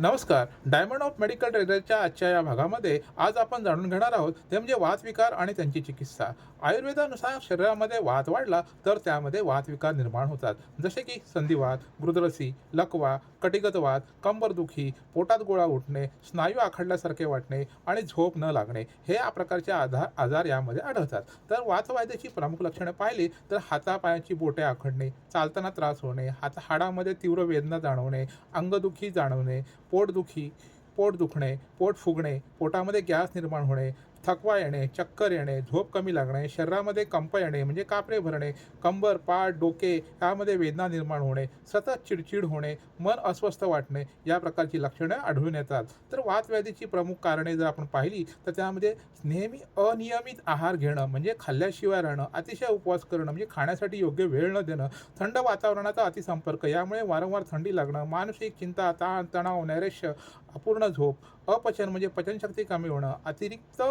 नमस्कार diamond of medical ट्रेडरच्या आजच्या या भागामध्ये आज आपण जाणून घेणार आहोत ते म्हणजे वातविकार आणि त्यांची चिकित्सा. आयुर्वेदानुसार शरीरामध्ये वात वाढला तर त्यामध्ये वातविकार निर्माण होतात. जसे की संधिवात गुरुद्रसी लकवा कटिगतवात कंबरदुखी पोटात गोळा उठणे स्नायू आखडल्यासारखे वाटणे आणि झोप न लागणे हे या प्रकारचे आधार आजार यामध्ये आढळतात. तर वातवायद्याची प्रमुख लक्षणे पाहिली तर हातापायाची बोटे आखडणे चालताना त्रास होणे हात हाडामध्ये तीव्र वेदना जाणवणे अंगदुखी जाणवणे पोटदुखी पोट दुखणे पोट फुगणे पोटामध्ये गॅस निर्माण होणे थकवा येणे चक्कर येणे झोप कमी लागणे शरीरामध्ये कंप येणे म्हणजे कापरे भरणे कंबर पाठ डोके यामध्ये वेदना निर्माण होणे सतत चिडचिड होणे मन अस्वस्थ वाटणे या प्रकारची लक्षणे आढळून येतात. तर वातव्याधीची प्रमुख कारणे जर आपण पाहिली तर त्यामध्ये नेहमी अनियमित आहार घेणं म्हणजे खाल्ल्याशिवाय राहणं अतिशय उपवास करणं म्हणजे खाण्यासाठी योग्य वेळ न देणं थंड वातावरणाचा अतिसंपर्क यामुळे वारंवार थंडी लागणं मानसिक चिंता ताण तणाव नैराश्य अपूर्ण झोप अपचन म्हणजे पचनशक्ती कमी होणं अतिरिक्त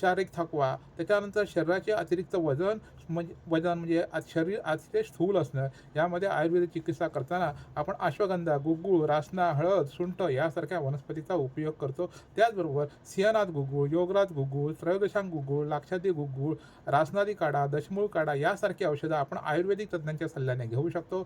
शारीरिक थकवा त्याच्यानंतर शरीराचे अतिरिक्त वजन म्हणजे वजन म्हणजे शरीर अतिशय स्थूल असणं यामध्ये आयुर्वेदिक चिकित्सा करताना आपण अश्वगंधा गुगुळ रासना हळद सुंठ यासारख्या वनस्पतीचा उपयोग करतो. त्याचबरोबर सिंहनाथ गुगुळ योगराज गुगुळ त्रयोदशांग गुगुळ लाक्षादी गुगुळ रासनादी काढा दशमूळ काढा यासारखी औषधं आपण आयुर्वेदिक तज्ज्ञांच्या सल्ल्याने घेऊ शकतो.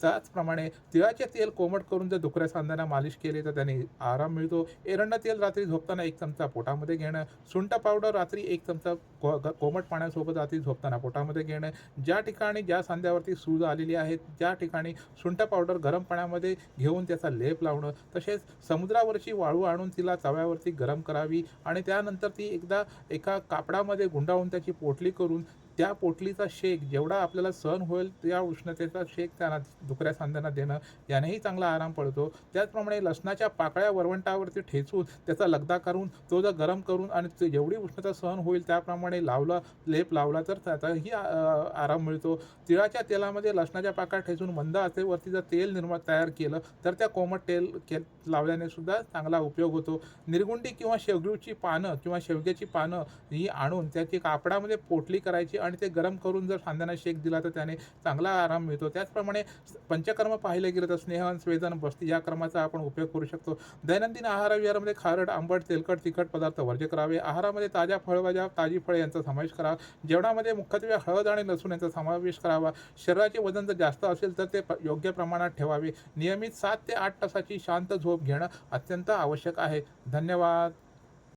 त्याचप्रमाणे तिळाचे तेल कोमट करून जर दुखऱ्या सांध्यांना मालिश केली तर त्याने आराम मिळतो. एरंडा तेल रात्री झोपताना एक चमचा पोटामध्ये घेणं सुंठ पावडर रात्री एक चमचा को कोमट पाण्यासोबत रात्री झोपताना पोटामध्ये घेणं ज्या ठिकाणी ज्या सांध्यावरती सूज आलेली आहे ज्या ठिकाणी सुंठ पावडर गरम पाण्यामध्ये घेऊन त्याचा लेप लावणं तसेच समुद्रावरची वाळू आणून तिला तव्यावरती गरम करावी आणि त्यानंतर ती एकदा एका कापडामध्ये गुंडाळून त्याची पोटली करून त्या पोटलीचा शेक जेवढा आपल्याला सहन होईल त्या उष्णतेचा शेक त्यांना दुखऱ्या सांध्यांना देणं यानेही चांगला आराम पडतो त्याचप्रमाणे लसणाच्या पाकळ्या वरवंटावरती ठेचून त्याचा लगदा करून तो जर गरम करून आणि ते जेवढी उष्णता सहन होईल त्याप्रमाणे लावला लेप लावला तर त्याचाही आराम मिळतो. तिळाच्या तेलामध्ये लसणाच्या पाकळ्या ठेचून मंद आचेवरती जर तेल निर्माण तयार केलं तर त्या कोमट तेल के लावल्याने सुद्धा चांगला उपयोग होतो. निर्गुंडी किंवा शेवग्रीची पानं किंवा शेवग्याची पानं ही आणून त्याची कापडामध्ये पोटली करायची आणि आणि ते गरम करून जर सांध्यांना शेक दिला तर त्याने चांगला आराम मिळतो. त्याचप्रमाणे पंचकर्म पाहिले गेलं तर स्नेहन स्वेदन बस्ती या क्रमाचा आपण उपयोग करू शकतो. दैनंदिन आहार विहारामध्ये खारट आंबट तेलकट तिखट पदार्थ वर्ज्य करावे. आहारामध्ये ताज्या फळभाज्या ताजी फळे यांचा समावेश करावा. जेवणामध्ये मुख्यत्वे हळद आणि लसूण यांचा समावेश करावा. शरीराचे वजन जर जास्त असेल तर ते प- योग्य प्रमाणात ठेवावे. नियमित सात ते आठ तासाची शांत झोप घेणं अत्यंत आवश्यक आहे. धन्यवाद.